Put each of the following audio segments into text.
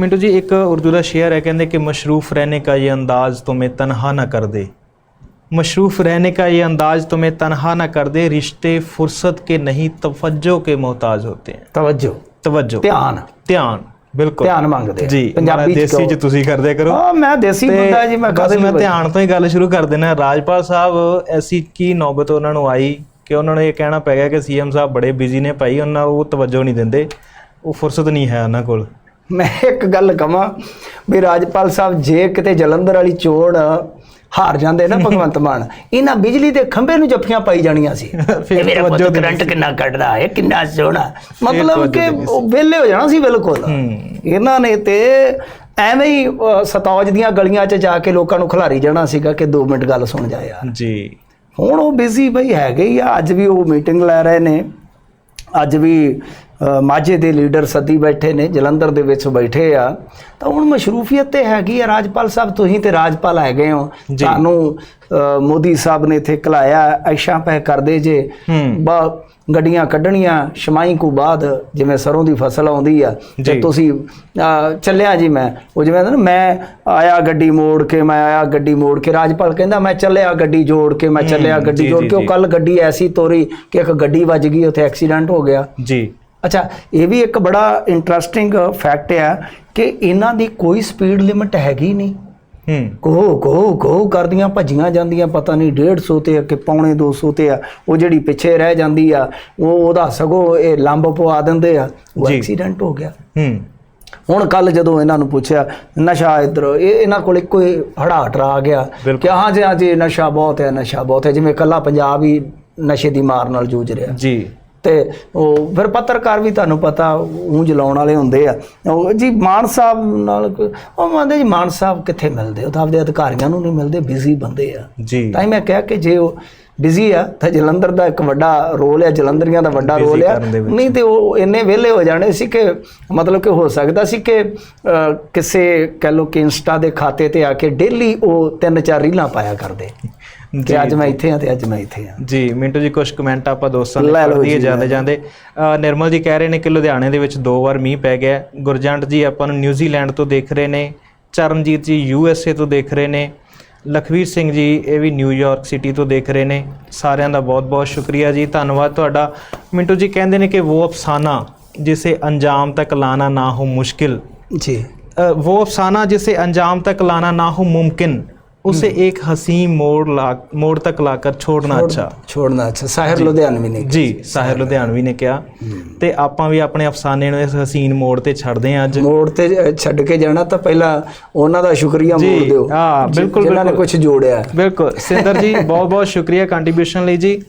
मिंटू जी एक उर्दू का शेर है कहते कि मशरूफ़ रहने का ये अंदाज़ तुम्हें तनहा ना कर दे मशरूफ़ रहने का ये अंदाज़ तुम्हें तनहा ना कर दे रिश्ते फुर्सत के नहीं तवज्जो के मोहताज होते हैं ਤਵੱਜੋ ਤਵੱਜੋ ਧਿਆਨ ਧਿਆਨ ਬਿਲਕੁਲ ਧਿਆਨ ਮੰਗਦੇ ਆ। ਜੀ ਪੰਜਾਬੀ ਪੰਜਾਬੀ ਚ ਦੇਸੀ ਕਹੋ। ਚ ਤੁਸੀਂ ਕਰਦੇ ਕਰੋ ਹਾਂ ਮੈਂ ਦੇਸੀ ਤੇ ਬੰਦਾ ਜੀ ਮੈਂ ਬਸ ਕਦੇ ਮੈਂ ਨਹੀਂ ਧਿਆਨ ਤੋਂ ਹੀ ਗੱਲ ਸ਼ੁਰੂ ਕਰ ਦੇਣਾ ਰਾਜਪਾਲ ਸਾਹਿਬ ਐਸੀ ਕੀ ਨੌਬਤ ਉਹਨਾਂ ਨੂੰ ਆਈ ਕਿ ਉਹਨਾਂ ਨੂੰ ਇਹ ਕਹਿਣਾ ਪੈ ਗਿਆ ਕਿ ਸੀਐਮ ਸਾਹਿਬ ਬੜੇ ਬਿਜ਼ੀ ਨੇ ਭਾਈ ਉਹਨਾਂ ਉਹ ਤਵੱਜੋ ਨਹੀਂ ਦਿੰਦੇ ਉਹ ਫੁਰਸਤ ਨਹੀਂ ਹੈ ਉਹਨਾਂ ਕੋਲ ਮੈਂ ਇੱਕ ਗੱਲ ਕਵਾਂ ਵੀ ਰਾਜਪਾਲ ਸਾਹਿਬ ਜੇ ਕਿਤੇ ਜਲੰਧਰ ਵਾਲੀ ਚੋਣ ਹਾਰ ਜਾਂਦੇ ਨਾ ਭਗਵੰਤ ਮਾਨ ਇਹਨਾਂ ਬਿਜਲੀ ਦੇ ਖੰਭੇ ਨੂੰ ਜੱਫੀਆਂ ਪਾਈ ਜਾਣੀਆਂ ਸੀ। ਫਿਰ ਮੇਰਾ ਪੁੱਤ ਕਰੰਟ ਕਿੰਨਾ ਕੱਢਦਾ ਹੈ ਕਿੰਨਾ ਸੋਹਣਾ। ਮਤਲਬ ਕਿ ਉਹ ਵਿਹਲੇ ਹੋ ਜਾਣਾ ਸੀ ਬਿਲਕੁਲ। ਇਹਨਾਂ ਨੇ ਤੇ ਐਵੇਂ ਹੀ ਸਤੌਜ ਦੀਆਂ ਗਲੀਆਂ 'ਚ ਜਾ ਕੇ ਲੋਕਾਂ ਨੂੰ ਖਿਲਾਰੀ ਜਾਣਾ ਸੀਗਾ ਕਿ 2 ਮਿੰਟ ਗੱਲ ਸੁਣ ਜਾ ਯਾਰ। ਜੀ। ਹੁਣ ਉਹ ਬਿਜ਼ੀ ਬਈ ਹੈਗੇ ਹੀ ਆ ਅੱਜ ਵੀ ਉਹ ਮੀਟਿੰਗ ਲੈ ਰਹੇ ਨੇ। ਅੱਜ ਵੀ ਮਾਝੇ ਦੇ ਲੀਡਰ ਸੱਦੀ ਬੈਠੇ ਨੇ ਜਲੰਧਰ ਦੇ ਵਿੱਚ ਬੈਠੇ ਆ ਤਾਂ ਹੁਣ ਮਸ਼ਰੂਫੀਅਤ ਤੇ ਹੈਗੀ ਆ ਰਾਜਪਾਲ ਸਾਹਿਬ ਤੁਸੀਂ ਤੇ ਰਾਜਪਾਲ ਹੈਗੇ ਹੋ। ਤੁਹਾਨੂੰ ਮੋਦੀ ਸਾਹਿਬ ਨੇ ਇੱਥੇ ਕਲਾਇਆ ਐਸ਼ਾਂ ਪੈ ਕਰਦੇ ਜੇ। ਬਾ ਗੱਡੀਆਂ ਕੱਢਣੀਆਂ ਸ਼ਮਾਈ ਕੋ ਬਾਅਦ ਜਿਵੇਂ ਸਰੋਂ ਦੀ ਫਸਲ ਆਉਂਦੀ ਆ ਤੇ। ਤੁਸੀਂ ਚੱਲਿਆ ਜੀ ਮੈਂ ਉਹ ਜਿਵੇਂ ਨਾ ਮੈਂ ਆਇਆ ਗੱਡੀ ਮੋੜ ਕੇ ਮੈਂ ਆਇਆ ਗੱਡੀ ਮੋੜ ਕੇ ਰਾਜਪਾਲ ਕਹਿੰਦਾ ਮੈਂ ਚੱਲਿਆ ਗੱਡੀ ਜੋੜ ਕੇ ਮੈਂ ਚੱਲਿਆ ਗੱਡੀ ਜੋੜ ਕੇ ਉਹ। ਕੱਲ ਗੱਡੀ ਐਸੀ ਤੋਰੀ ਕਿ ਇੱਕ ਗੱਡੀ ਵੱਜ ਗਈ ਉੱਥੇ ਐਕਸੀਡੈਂਟ ਹੋ ਗਿਆ ਜੀ ਅੱਛਾ ਇਹ ਵੀ ਇੱਕ ਬੜਾ ਇੰਟਰਸਟਿੰਗ ਫੈਕਟ ਆ ਕਿ ਇਹਨਾਂ ਦੀ ਕੋਈ ਸਪੀਡ ਲਿਮਟ ਹੈਗੀ ਨਹੀਂ। ਹੂੰ। ਕੋ ਕੋ ਕੋ ਕਰਦੀਆਂ ਭੱਜੀਆਂ ਜਾਂਦੀਆਂ ਪਤਾ ਨਹੀਂ 150 ਤੇ ਆ ਕਿ ਪੌਣੇ 200 ਤੇ ਆ ਉਹ ਜਿਹੜੀ ਪਿੱਛੇ ਰਹਿ ਜਾਂਦੀ ਆ ਉਹ ਉਹਦਾ ਸਗੋਂ ਇਹ ਲੰਬ ਪਵਾ ਦਿੰਦੇ ਆ ਉਹ। ਐਕਸੀਡੈਂਟ ਹੋ ਗਿਆ। ਹੂੰ। ਹੁਣ ਕੱਲ ਜਦੋਂ ਇਹਨਾਂ ਨੂੰ ਪੁੱਛਿਆ ਨਸ਼ਾ ਇਧਰ ਇਹ ਇਹਨਾਂ ਕੋਲ ਇੱਕੋ ਹੀ ਹੜਾਟ ਆ ਗਿਆ। ਕਿ ਹਾਂ ਜੀ ਹਾਂ ਜੀ ਨਸ਼ਾ ਬਹੁਤ ਹੈ ਨਸ਼ਾ ਬਹੁਤ ਹੈ ਜਿਵੇਂ ਕੱਲਾ ਪੰਜਾਬ ਹੀ ਨਸ਼ੇ ਦੀ ਮਾਰ ਨਾਲ ਜੂਝ ਰਿਹਾ। ਜੀ। ਤੇ ਉਹ ਫਿਰ ਪੱਤਰਕਾਰ ਵੀ ਤੁਹਾਨੂੰ ਪਤਾ ਉਹ ਜਲਾਉਣ ਵਾਲੇ ਹੁੰਦੇ ਆ। ਉਹ ਜੀ ਮਾਨ ਸਾਹਿਬ ਨਾਲ ਉਹ ਮੰਨਦੇ ਜੀ ਮਾਨ ਸਾਹਿਬ ਕਿੱਥੇ ਮਿਲਦੇ? ਉਹ ਤਾਂ ਆਪਦੇ ਅਧਿਕਾਰੀਆਂ ਨੂੰ ਨਹੀਂ ਮਿਲਦੇ ਬਿਜ਼ੀ ਬੰਦੇ ਆ। ਜੀ। ਤਾਂ ਹੀ ਮੈਂ ਕਿਹਾ ਕਿ ਜੇ ਉਹ ਬਿਜ਼ੀ ਆ ਤਾਂ ਜਲੰਧਰ ਦਾ ਇੱਕ ਵੱਡਾ ਰੋਲ ਹੈ ਜਲੰਧਰੀਆਂ ਦਾ ਵੱਡਾ ਰੋਲ ਆ। ਨਹੀਂ ਤੇ ਉਹ ਇੰਨੇ ਵਿਹਲੇ ਹੋ ਜਾਣੇ ਸੀ ਕਿ ਮਤਲਬ ਕਿ ਹੋ ਸਕਦਾ ਸੀ ਕਿ ਕਿਸੇ ਕਹ ਲੋ ਕਿ ਇੰਸਟਾ ਦੇ ਖਾਤੇ ਤੇ ਆ ਕੇ ਡੇਲੀ ਉਹ ਤਿੰਨ ਚਾਰ ਰੀਲਾਂ ਪਾਇਆ ਕਰਦੇ। ਕਿ ਅੱਜ ਮੈਂ ਇੱਥੇ ਆ ਤੇ ਅੱਜ ਮੈਂ ਇੱਥੇ ਆ ਜੀ ਮਿੰਟੂ ਜੀ ਕੁਝ ਕਮੈਂਟ ਆਪਾਂ ਦੋਸਤਾਂ ਦੇ ਲੈ ਲਓ ਪੜ੍ਹਦੀਏ ਜੀ, ਜਾਂਦੇ ਲੈ ਜਾਂਦੇ ਅ, ਨਿਰਮਲ ਜੀ ਕਹਿ ਰਹੇ ਨੇ ਕਿ ਲੁਧਿਆਣੇ ਦੇ ਵਿੱਚ ਦੋ ਵਾਰ ਮੀਂਹ ਪੈ ਗਿਆ ਹੈ। ਗੁਰਜੰਟ ਜੀ ਆਪਾਂ ਨੂੰ ਨਿਊਜ਼ੀਲੈਂਡ ਤੋਂ ਦੇਖ ਰਹੇ ਨੇ ਚਰਨਜੀਤ ਜੀ ਯੂ ਐਸ ਏ ਤੋਂ ਦੇਖ ਰਹੇ ਨੇ ਲਖਵੀਰ ਸਿੰਘ ਜੀ ਇਹ ਵੀ ਨਿਊਯਾਰਕ ਸਿਟੀ ਤੋਂ ਦੇਖ ਰਹੇ ਨੇ ਸਾਰਿਆਂ ਦਾ ਬਹੁਤ-ਬਹੁਤ ਸ਼ੁਕਰੀਆ ਜੀ ਧੰਨਵਾਦ ਤੁਹਾਡਾ ਮਿੰਟੂ ਜੀ ਕਹਿੰਦੇ ਨੇ ਕਿ ਉਹ ਅਫਸਾਨਾ ਜਿਸੇ ਅੰਜਾਮ ਤੱਕ ਲਾਣਾ ਨਾ ਹੋ ਮੁਸ਼ਕਿਲ ਜੀ अ, वो अफसाना जिसे अंजाम तक लाना ना हो मुमकिन उसे एक हसी मोड़ ला मोड़ तक लाकर छोड़ना अच्छा ਛੋੜਨਾ ਅੱਛਾ ਸਾਹਿਰ ਲੁਧਿਆਣਵੀ ਨੇ ਜੀ ਸਾਹਿਰ ਲੁਧਿਆਣਵੀ ਨੇ ਕਿਹਾ ਤੇ ਆਪਾਂ ਵੀ ਆਪਣੇ ਅਫਸਾਨੇ ਨੂੰ ਇਸ ਹਸੀਨ ਮੋੜ ਤੇ ਛੱਡਦੇ ਹਾਂ ਅੱਜ ਮੋੜ ਤੇ ਜ- ਛੱਡ ਕੇ ਜਾਣਾ ਤਾਂ ਪਹਿਲਾਂ ਉਹਨਾਂ ਦਾ ਸ਼ੁਕਰੀਆ ਜੀ, ਮੋੜ ਦਿਓ ਹਾਂ, ਜਿ- ਬਿਲਕੁਲ, ਜਿਨ੍ਹਾਂ ਨੇ ਬਿਲਕੁਲ। ਕੁਝ ਜੋੜਿਆ ਬਿਲਕੁਲ ਸਿੰਦਰ ਜੀ ਬਹੁਤ ਬਹੁਤ ਸ਼ੁਕਰੀਆ ਕੰਟਰੀਬਿਊਸ਼ਨ ਲਈ ਜੀ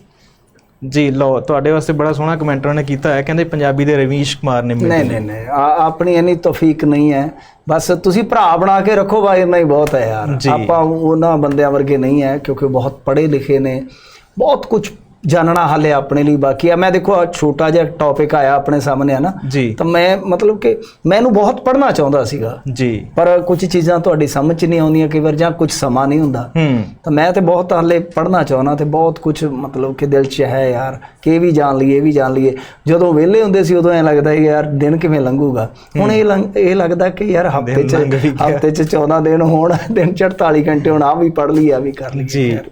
ਜੀ ਲਓ ਤੁਹਾਡੇ ਵਾਸਤੇ ਬੜਾ ਸੋਹਣਾ ਕਮੈਂਟ ਉਹਨੇ ਕੀਤਾ ਹੈ। ਕਹਿੰਦੇ ਪੰਜਾਬੀ ਦੇ ਰਵੀਸ਼ ਕੁਮਾਰ ਨੇ ਨਹੀਂ ਨਹੀਂ ਨਹੀਂ ਆਪਣੀ ਇੰਨੀ ਤੌਫੀਕ ਨਹੀਂ ਹੈ। ਬਸ ਤੁਸੀਂ ਭਰਾ ਬਣਾ ਕੇ ਰੱਖੋ ਬਾਈ ਇੰਨਾ ਹੀ ਬਹੁਤ ਹੈ ਯਾਰ। ਆਪਾਂ ਉਹਨਾਂ ਬੰਦਿਆਂ ਵਰਗੇ ਨਹੀਂ ਹੈ ਕਿਉਂਕਿ ਬਹੁਤ ਪੜ੍ਹੇ ਲਿਖੇ ਨੇ। ਬਹੁਤ ਕੁਝ ਜਾਣਨਾ ਹਾਲੇ ਆਪਣੇ ਲਈ ਬਾਕੀ ਆ। ਮੈਂ ਦੇਖੋ ਆਹ ਛੋਟਾ ਜਿਹਾ ਟੌਪਿਕ ਆਇਆ ਆਪਣੇ ਸਾਹਮਣੇ ਹੈ ਨਾ ਜੀ। ਤਾਂ ਮੈਂ ਮਤਲਬ ਕਿ ਮੈਨੂੰ ਬਹੁਤ ਪੜ੍ਹਨਾ ਚਾਹੁੰਦਾ ਸੀਗਾ। ਜੀ। ਪਰ ਕੁਝ ਚੀਜ਼ਾਂ ਤੁਹਾਡੀ ਸਮਝ 'ਚ ਨਹੀਂ ਆਉਂਦੀਆਂ ਕਈ ਵਾਰ ਜਾਂ ਕੁਝ ਸਮਾਂ ਨਹੀਂ ਹੁੰਦਾ। ਤਾਂ ਮੈਂ ਤੇ ਬਹੁਤ ਹਾਲੇ ਪੜ੍ਹਨਾ ਚਾਹੁੰਦਾ ਤੇ ਬਹੁਤ ਕੁਝ ਮਤਲਬ ਕਿ ਦਿਲ 'ਚ ਹੈ ਯਾਰ ਕਿ ਵੀ ਜਾਣ ਲਈਏ ਇਹ ਵੀ ਜਾਣ ਲਈਏ। ਜਦੋਂ ਵਿਹਲੇ ਹੁੰਦੇ ਸੀ ਉਦੋਂ ਐ ਲੱਗਦਾ ਯਾਰ ਦਿਨ ਕਿਵੇਂ ਲੰਘੂਗਾ? ਹੁਣ ਇਹ ਇਹ ਲੱਗਦਾ ਕਿ ਯਾਰ ਹਫ਼ਤੇ 'ਚ। ਹਫ਼ਤੇ 'ਚ 14 ਦਿਨ ਹੋਣ ਦਿਨ 'ਚ 48 ਘੰਟੇ ਹੁਣ ਆ ਵੀ ਪੜ੍ਹ ਲਈ ਆ ਵੀ ਕਰ ਲਈ ਜੀ।